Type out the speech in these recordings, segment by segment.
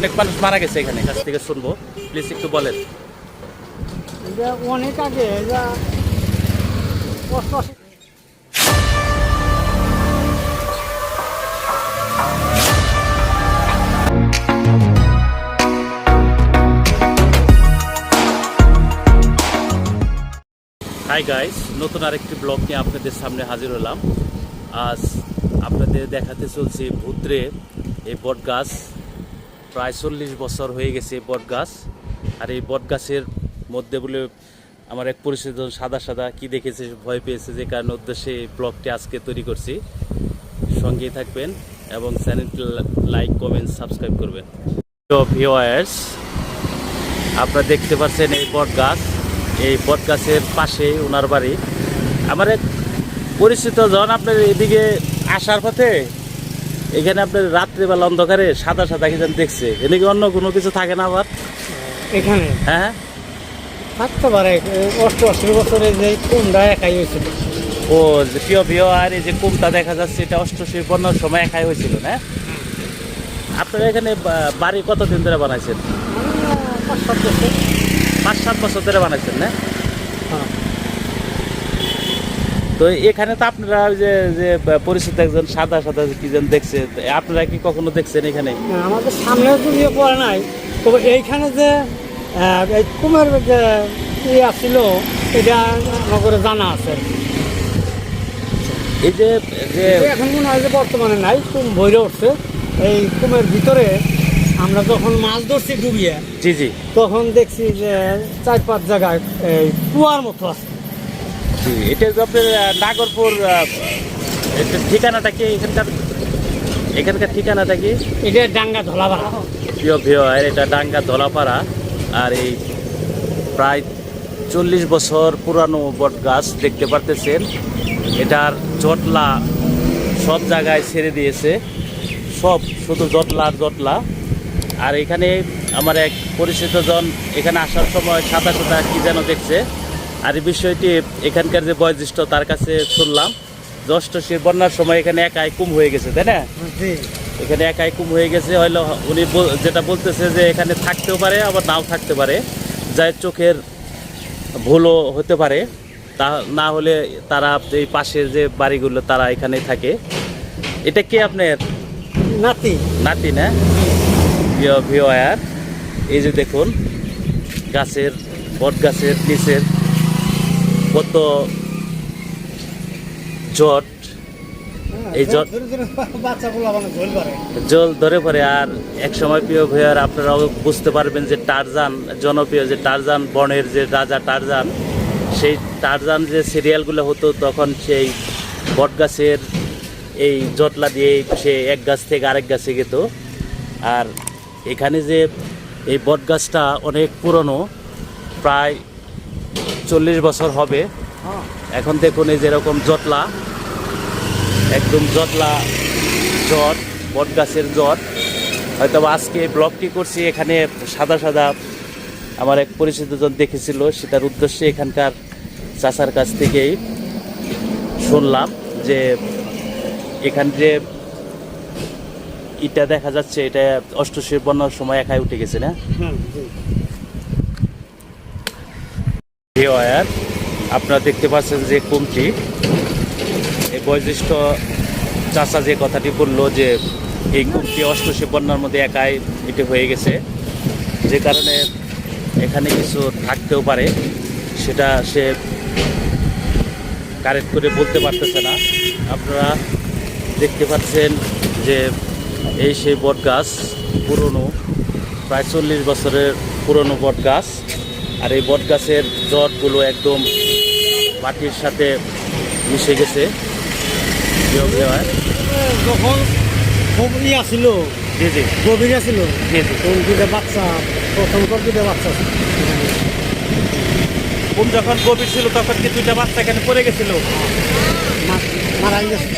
অনেক মানুষ মারা গেছে এখানে। কাছ থেকে শুনব। প্লিজ একটু বলেন। অনেক আগে হাই গাইস নতুন আরেকটি ব্লগ নিয়ে আপনাদের সামনে হাজির হলাম। আজ আপনাদের দেখাতে চলছি ভূত্রে এই বট গাছ প্রায় চল্লিশ বছর হয়ে গেছে বট গাছ আর এই বট গাছের মধ্যে বলে আমার এক পরিচিত সাদা সাদা কি দেখেছে, ভয় পেয়েছে যে কারণে উদ্দেশ্যে এই ব্লগটি আজকে তৈরি করছি। সঙ্গেই থাকবেন এবং চ্যানেলটি লাইক, কমেন্ট, সাবস্ক্রাইব করবেন। ভিওয়ার্স আপনারা দেখতে পাচ্ছেন এই বট গাছ এই বট গাছের পাশে ওনার বাড়ি। আমার এক পরিচিত জন আপনার এদিকে আসার পথে এখানে আপনার রাত্রিবেলা অন্ধকারে সাদা সাদা কি যেন দেখছে। এদিকে অন্য কোনো কিছু থাকে না আবার? এখানে? হ্যাঁ হ্যাঁ। থাকতে পারে অষ্টআশি বছরে যে কোনটা একাই হয়েছিল। ও যে প্রিয় প্রিয় আর এই যে কুমটা দেখা যাচ্ছে এটা অষ্টশী বন্যার সময় একাই হয়েছিল না? আপনারা এখানে বাড়ি কতদিন ধরে বানাইছেন? পাঁচ সাত বছর। পাঁচ সাত বছর ধরে বানাইছেন না? হ্যাঁ। তো এখানে তো আপনারা ওই যে যে পরিচিত একজন সাদা সাদা কি যেন দেখছে আপনারা কি কখনো দেখছেন এখানে? আমাদের সামনে যদিও পড়ে নাই। তবে এইখানে যে এই কুমের যে ইয়ে ছিল এটা নগরে জানা আছে এই যে যে এখন মনে হয় যে বর্তমানে নাই কুম ভৈরে উঠছে। এই কুমের ভিতরে আমরা যখন মাছ ধরছি ডুবিয়ে জি জি। তখন দেখছি যে চার পাঁচ জায়গায় এই কুয়ার মতো আছে। জি এটা আপনার নাগরপুর ঠিকানাটা কি এখানকার? এখানকার ঠিকানাটা কি? এটা ডাঙ্গা ধলাবাড়া প্রিয় ভিও এটা ডাঙ্গা ধলাপাড়া। আর এই প্রায় চল্লিশ বছর পুরানো বট গাছ দেখতে পারতেছেন। এটার জটলা সব জায়গায় ছেড়ে দিয়েছে। সব শুধু জটলা আর জটলা। আর এখানে আমার এক পরিচিত জন এখানে আসার সময় সাদা সাদা কি যেন দেখছে। আর এই বিষয়টি এখানকার যে বয়োজ্যেষ্ঠ তার কাছে শুনলাম জ্যৈষ্ঠশীর বন্যার সময় এখানে একাই কুম হয়ে গেছে তাই না? এখানে একাই কুম হয়ে গেছে হয়তো উনি যেটা বলতেছে যে এখানে থাকতেও পারে আবার নাও থাকতে পারে। যার চোখের ভুলও হতে পারে তা না হলে তারা এই পাশের যে বাড়িগুলো তারা এখানেই থাকে। এটা কি আপনার? নাতি। নাতি না? ভিওয়ার এই যে দেখুন গাছের বট গাছের নিচের কত জট এই জট জল ধরে পড়ে আর এক সময় প্রিয় ভূয়ার আপনারাও বুঝতে পারবেন যে টারজান জনপ্রিয় যে টারজান বনের যে রাজা টারজান সেই টারজান যে সিরিয়ালগুলো হতো তখন সেই বট গাছের এই জটলা দিয়ে সে এক গাছ থেকে আরেক গাছে যেত আর এখানে যে এই বট গাছটা অনেক পুরনো প্রায় চল্লিশ বছর হবে। এখন দেখুন এই যেরকম জটলা, একদম জটলা জট বট গাছের জট। হয়তো আজকে ব্লগটি করছি, এখানে সাদা সাদা আমার এক পরিচিত জন দেখেছিল, সেটার উদ্দেশ্যে এখানকার চাচার কাছ থেকেই শুনলাম যে এখান যে ইটা দেখা যাচ্ছে, এটা অষ্টশীর বন্যার সময় একাই উঠে গেছে না। ভিওয়ার আপনারা দেখতে পাচ্ছেন যে কুমটি এই বয়োজ্যেষ্ঠ চাচা যে কথাটি বলল যে এই কুমটি অষ্টশী বন্যার মধ্যে একাই এটি হয়ে গেছে, যে কারণে এখানে কিছু থাকতেও পারে, সেটা সে কারেক্ট করে বলতে পারতেছে না। আপনারা দেখতে পাচ্ছেন যে এই সেই বট গাছ পুরনো, প্রায় চল্লিশ বছরের পুরনো বট গাছ আর এই বট গাছের জটগুলো একদম মাটির সাথে মিশে গেছে। যখন ইয়া ছিল জি জি। গভীর ছিল জি জি। তখন দুটো বাচ্চা প্রথম পর দুটো বাচ্চা কোন যখন গভীর ছিল তখন কি দুইটা বাচ্চা এখানে পড়ে গেছিল। মারা গেছে।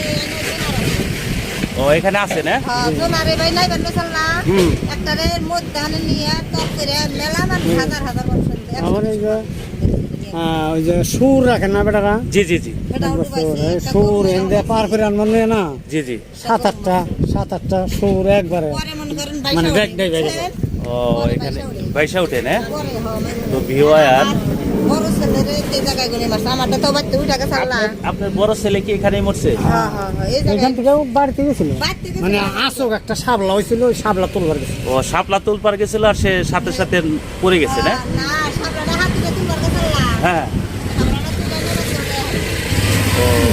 ও এখানে আছে না? জোনারে ভাই নাই বান্ড না। হুম। একটারে মধ্যে নিয়ে টপ করে মেলা মানুষ হাজার হাজার শুনতে। আমার এই যে আহ, ওই যে সুর রাখে না বেটারা? জি জি জি। সুর এনে পার করে আনবার নিয়ে না? জি জি। সাত আটটা। সাত আটটা সুর একবারে। পরে মনে মানে দেখ দেখ ও এখানে পয়সা উঠে। না? তো ভিওয়ার বড় ছেলের এই জায়গায় গুনে মারছে। আমারটা তো বাচ্চা উঠে গেছে আল্লাহ। আপনার বড় ছেলে কি এখানেই মরছে? হ্যাঁ হ্যাঁ হ্যাঁ, এই এখান জায়গায় বাড়িতে গেছিল। মানে আসক একটা সাবলা হয়েছিল ওই সাবলা তুলবার গেছে। ও শাপলা তুলপার গেছিল আর সে সাথে সাথে পড়ে গেছে না? না সাবলাটা হাত থেকে তুলবার গেছে আল্লাহ। হ্যাঁ।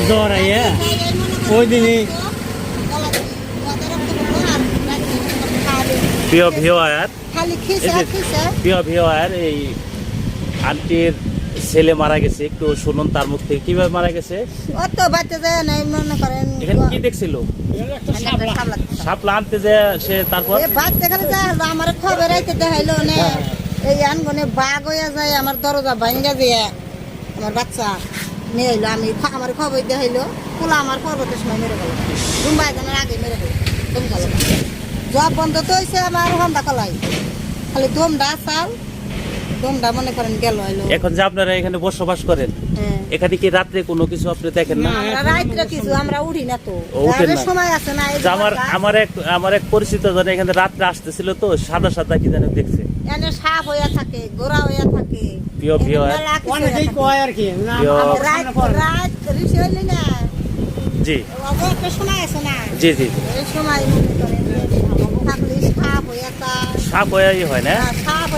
জ্বর আইয়া ওই দিনই গলা গলা। প্রিয় ভিওয়ার প্রিয় ভিওয়ার এই আন্টির ছেলে মারা গেছে একটু শুনুন তার মুখ থেকে কীভাবে মারা গেছে? অত বাচ্চা যায় না মনে করেন এখানে কি দেখছিল? শাপলা আনতে যে সে তারপর? এ বাদ দেখালে যা আমার খবর আইতে দেখাইলো নে। এই আনগনে বাঘ হইয়া যায় আমার দরজা ভাঙ্গা দিয়ে আমার বাচ্চা নিয়ে এলো আমি আমার খবর দেখাইলো পোলা আমার পর্বতের সময় মেরে গেল দুম্বাই জানার আগে মেরে গেল জব বন্ধ তো হয়েছে আমার হন্দা কলাই। খালি দমটা চাল। দমটা মনে করেন গেল এখন যে আপনারা এখানে বসবাস করেন হ্যাঁ। এখানে কি রাত্রে কোনো কিছু আপনি দেখেন না? রাত্রে কিছু আমরা উঠি না তো। সময় আছে না আমার আমার এক আমার এক পরিচিত জন এখানে রাত্রে আসতেছিল তো সাদা সাদা কি যেন দেখছে। এনে সাপ হইয়া থাকে গোড়া হইয়া থাকে। প্রিয় প্রিয়। অনেকেই কয় আর কি না রাত রাত ঋষি হইলি না? জি। আছে না? জি জি এই সময় মনে করেন থাকলে সাপ হইয়া তা সাপ হয়ে হয় না সাপ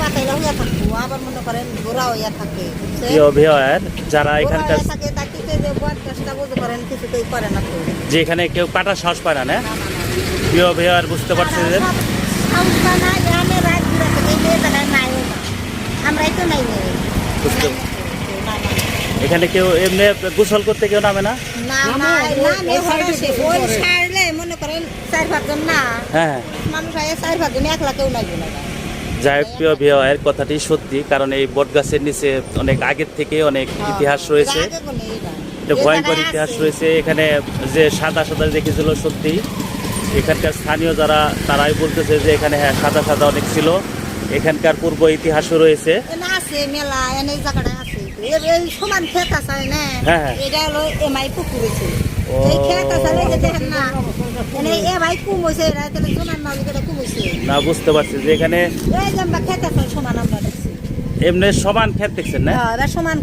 পাতাইলা হইয়া থাকব আবার মনে করেন হইয়া থাকে যারা এখানকার যে এখানে কেউ কাটার সাহস পায় না। প্রিয় ভিওয়ার বুঝতে যে? না। এখানে কেউ এমনি গোসল করতে কেউ নামে না? না, করেন চার পাঁচজন না হ্যাঁ। মানুষ আয় চার পাঁচজন একলা কেউ নাই না যাই হোক প্রিয় ভিওয়ার কথাটি সত্যি কারণ এই বট গাছের নিচে অনেক আগের থেকে অনেক ইতিহাস রয়েছে। ভয়ঙ্কর ইতিহাস রয়েছে। এখানে যে সাদা সাদা দেখেছিল সত্যি এখানকার স্থানীয় যারা তারাই বলতেছে যে এখানে হ্যাঁ সাদা সাদা অনেক ছিল। এখানকার পূর্ব ইতিহাসও রয়েছে। হ্যাঁ, হ্যাঁ। এ ভাই কুম হয়েছে এরা তাহলে সোনার নদী কেটে কুম হয়েছে না বুঝতে পারছি যে এখানে এই যে আমরা ক্ষেত আছে সমান আমরা এমনি সমান ক্ষেত দেখছেন না? হ্যাঁ, সমান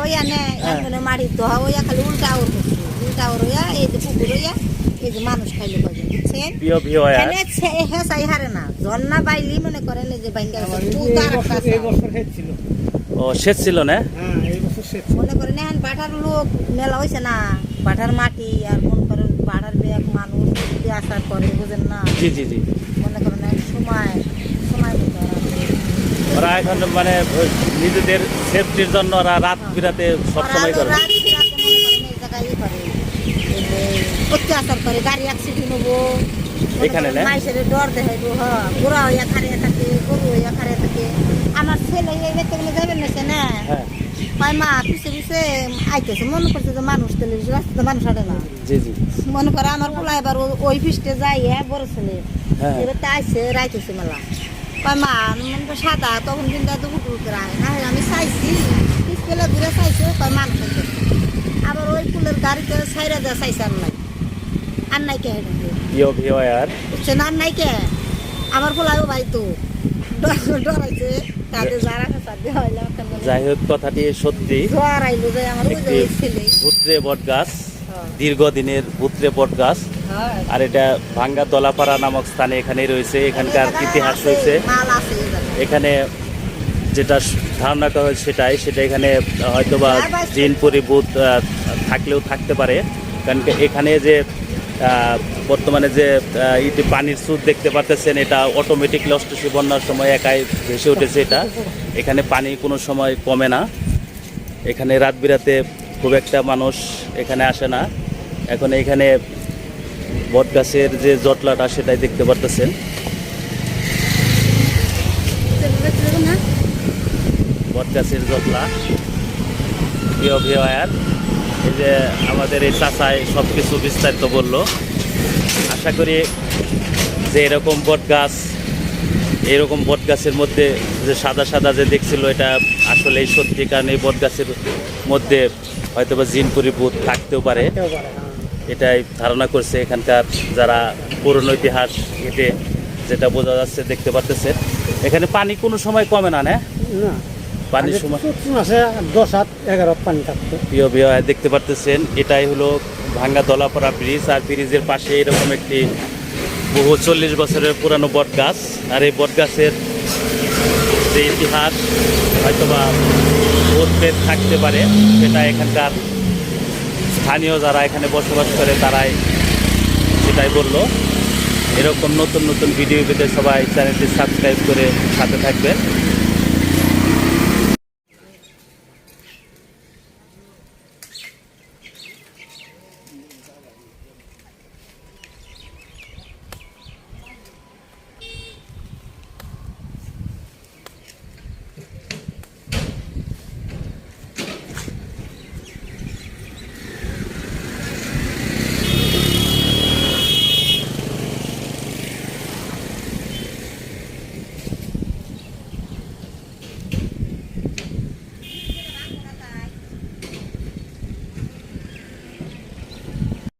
হইয়া নে হ্যাঁ। এখানে মাটি দোহা হইয়া খালি উল্টা ওর উল্টা ওর হইয়া এই যে পুকুর হইয়া এই যে মানুষ খাইলে কজন বুঝছেন? প্রিয় হারে না। ঝর্ণা বাইলি মনে করেন যে বাইঙ্গা এই- বছর- ও শেষ ছিল না? হ্যাঁ এই বছর শেষ মনে করেন এখন বাটার লোক মেলা হয়েছে না বাটার মাটি আর মনে বাটার ব্যাগ মানুষ আসার পরে বুঝেন না? জি জি জি। মনে করেন এক সময় সময় মতো ওরা এখন মানে নিজেদের সেফটির জন্য ওরা রাত বিরাতে সবসময় করে। করে, অত্যাচার করে গাড়ি অ্যাক্সিডেন্ট হব। এখানে না? মাইসের ডর দেখাইবো হ্যাঁ বুড়া হইয়া খারিয়ে থাকে গরু হইয়া খারিয়ে থাকে। আমার ছেলে গেলে যাবেন না সে না? হ্যাঁ। কয় মা আইতেছে। মনে করছে যে মানুষ রাস্তাতে মানুষ আটে না। জি জি। মনে করে আমার পোলা এবার ওই যাই হ্যাঁ বড় ছেলে। হ্যাঁ। এবার তা আইসে রাইতেছে মেলা। কয় মা মনে করে সাদা তখন কিন্তু এত উঠু উঠে রায় না। আমি চাইছি চাইছে কয় মানুষ আবার ওই ফুলের গাড়িতে সাইরা চাইছে আর নাই আর নাই কে আর? নাই কে? আমার পোলাও ভাই তো। ডর- ডরাইছে। যাই হোক কথাটি সত্যি একটি ভুত্রে বট গাছ হ্যাঁ। দীর্ঘদিনের ভুত্রে বট গাছ হ্যাঁ। আর এটা ভাঙ্গা দলাপাড়া নামক স্থানে এখানেই রয়েছে এখানকার ইতিহাস রয়েছে। এখানে যেটা ধারণা করা হয় সেটাই সেটা এখানে হয়তোবা জিন পরিভূত থাকলেও থাকতে পারে কারণ এখানে যে বর্তমানে যে ইটি পানির স্রোত দেখতে পারতেছেন, এটা অটোমেটিক লস্টসি বন্যার সময় একাই ভেসে উঠেছে এটা। এখানে পানি কোনো সময় কমে না। এখানে রাত বিরাতে খুব একটা মানুষ এখানে আসে না। এখন এখানে বটগাছের যে জটলাটা, সেটাই দেখতে পারতেছেন। বটগাছের জটলা প্রিয় ভিওয়ার এই যে আমাদের এই চাচায় সব কিছু বিস্তারিত বলল। আশা করি যে এরকম বট গাছ এরকম বট গাছের মধ্যে যে সাদা সাদা যে দেখছিল এটা আসলেই সত্যি কারণ এই বট গাছের মধ্যে হয়তো বা জিন পরিভূত থাকতেও পারে। হ্যাঁ। এটাই ধারণা করছে এখানকার যারা পুরনো ইতিহাস ঘেটে যেটা বোঝা যাচ্ছে দেখতে পারতেছে এখানে পানি কোনো সময় কমে না? না। পানির সময় মাসে দশ হাত এগারো পানি থাকতো। প্রিয় প্রিয় দেখতে পারতেছেন এটাই হলো ভাঙ্গা দলাপাড়া ব্রিজ আর ব্রিজের পাশে এরকম একটি বহু চল্লিশ বছরের পুরানো বট গাছ আর এই বট গাছের যে ইতিহাস হয়তোবা ভূতপ্রেত থাকতে পারে সেটা এখানকার স্থানীয় যারা এখানে বসবাস করে তারাই সেটাই বলল। এরকম নতুন নতুন ভিডিও পেতে সবাই চ্যানেলটি সাবস্ক্রাইব করে সাথে থাকবেন।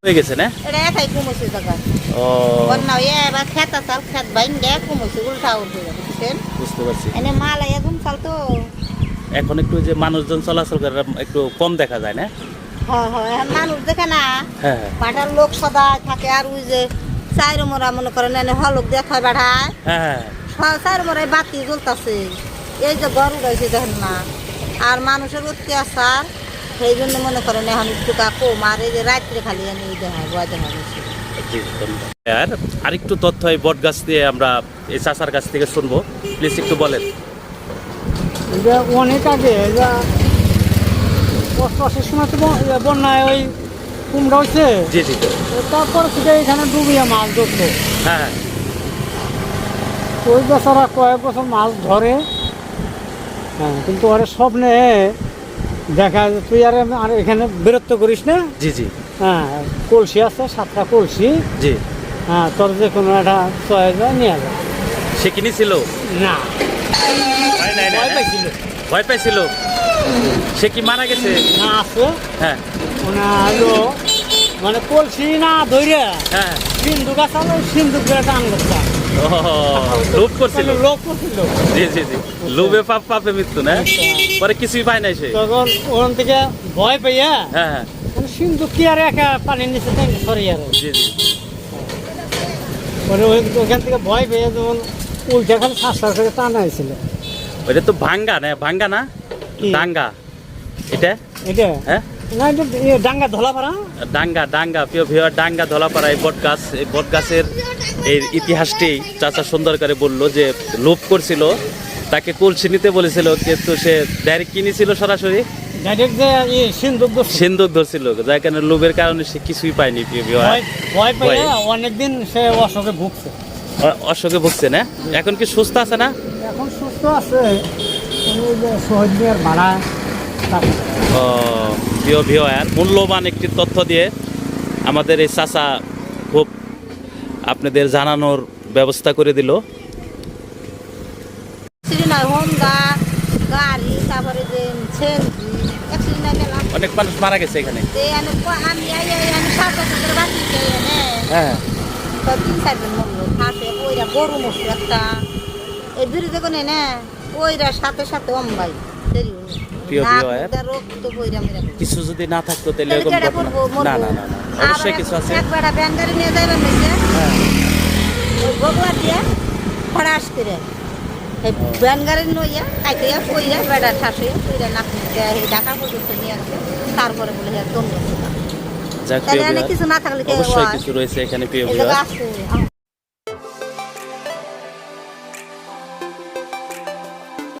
হয়ে গেছে না? এটা একাই কমেছে জায়গা ও। বন্যা হয়ে এবার খেত চাল খেত বাইন দেয় কমেছে উল্টা বুঝছেন? বুঝতে পারছি। এনে মাল চাল তো। এখন একটু যে মানুষজন চলাচল করে একটু কম দেখা যায় না? হয় হয় মানুষ দেখে না। হ্যাঁ হ্যাঁ। লোক সদায় থাকে আর ওই যে চাইর মোরা মনে করেন এনে হলুক দেখায় বাড়ায়। হ্যাঁ চাইর বাতি জ্বলতাছে। এই যে গরু রয়েছে দেখেন না। আর মানুষের অত্যাচার। সেই জন্য মনে করেন এখন একটু কাকু মারে যে রাত্রে খালি আমি এই দেখা গোয়া। আর আরেকটু তথ্য এই বট গাছ দিয়ে আমরা এই চাষার কাছ থেকে শুনব। প্লিজ একটু বলেন। যে অনেক আগে যা অষ্টআশির সময় তো বন্যায় ওই কুমড়া হয়েছে জি জি। তারপর থেকে এখানে ডুবিয়ে মাছ ধরতো। হ্যাঁ হ্যাঁ। ওই বেচারা কয়েক বছর মাছ ধরে। হ্যাঁ কিন্তু ওরে স্বপ্নে দেখা তুই আর আর এখানে বিরক্ত করিস না? জি জি। হ্যাঁ কলসি আছে সাতটা কলসি। জি। হ্যাঁ তোর যে কোনো একটা চয়ে যায় নিয়ে যায় সে কিনেছিল? না। ভয়। পাইছিল। ভয় পাইছিল? সে কি মারা গেছে? না আছে। হ্যাঁ। ওনা হলো মানে কলসি না ধরে হ্যাঁ। আছে সিন্ধুক করে টান করতে ও লুপ করছিল। লোক করছিল। জি জি জি। লুবে পাপ পাপে মৃত্যু না? পরে কিছুই পায় নাই সে। তখন ওখান থেকে ভয় পাইয়া হ্যাঁ হ্যাঁ। মানে কি আর একা পানির নিচে সরে আর। জি জি। পরে ওই ওখান থেকে ভয় পেয়ে যখন উল্টে খালি শ্বাস করে টানা হয়েছিল। ওইটা তো ভাঙ্গা না? ভাঙ্গা না? ডাঙ্গা এটা? এটা? হ্যাঁ? ডাঙ্গা ধলা ডাঙ্গা ডাঙ্গা প্রিয় ভিওর ডাঙ্গা ধলাপাড়া এই বট গাছ এই বট গাছের এই ইতিহাসটি চাচা সুন্দর করে বলল যে লোভ করছিল তাকে কলসি নিতে বলেছিল কিন্তু সে ডাইরেক্ট কিনেছিল সরাসরি। ডাইরেক্ট যে সিন্দুক ধরছিল যার কারণে লোভের কারণে সে কিছুই পায়নি প্রিয় ভয়। অনেকদিন সে অসুখে ভুগছে। অসুখে ভুগছে না? এখন কি সুস্থ আছে না? এখন সুস্থ আছে। ভাড়া। প্রিয় ভিওয়ার মূল্যবান একটি তথ্য দিয়ে আমাদের এই চাচা খুব আপনাদের জানানোর ব্যবস্থা করে দিল। অনেক মানুষ মারা গেছে এখানে। হ্যাঁ। তিন চারজন মরলো। ফাঁসে ওইরা গরু মরছে একটা। এই বিরুদ্ধে কোনে না ওইরা সাথে সাথে অম্বাই। দেরি প্রিয় মেরা কিছু যদি না থাকতো তাহলে এরকম। না না না অবশ্যই কিছু আছে। এক বেড়া গাড়ি নিয়ে হ্যাঁ। দিয়ে করে। এই নইয়া কইরা বেড়া ঠাসে কইরা নাক এই ঢাকা পর্যন্ত নিয়ে আসে। তারপরে বলে দম যাক প্রিয় কিছু না থাকলে অবশ্যই কিছু রয়েছে এখানে প্রিয়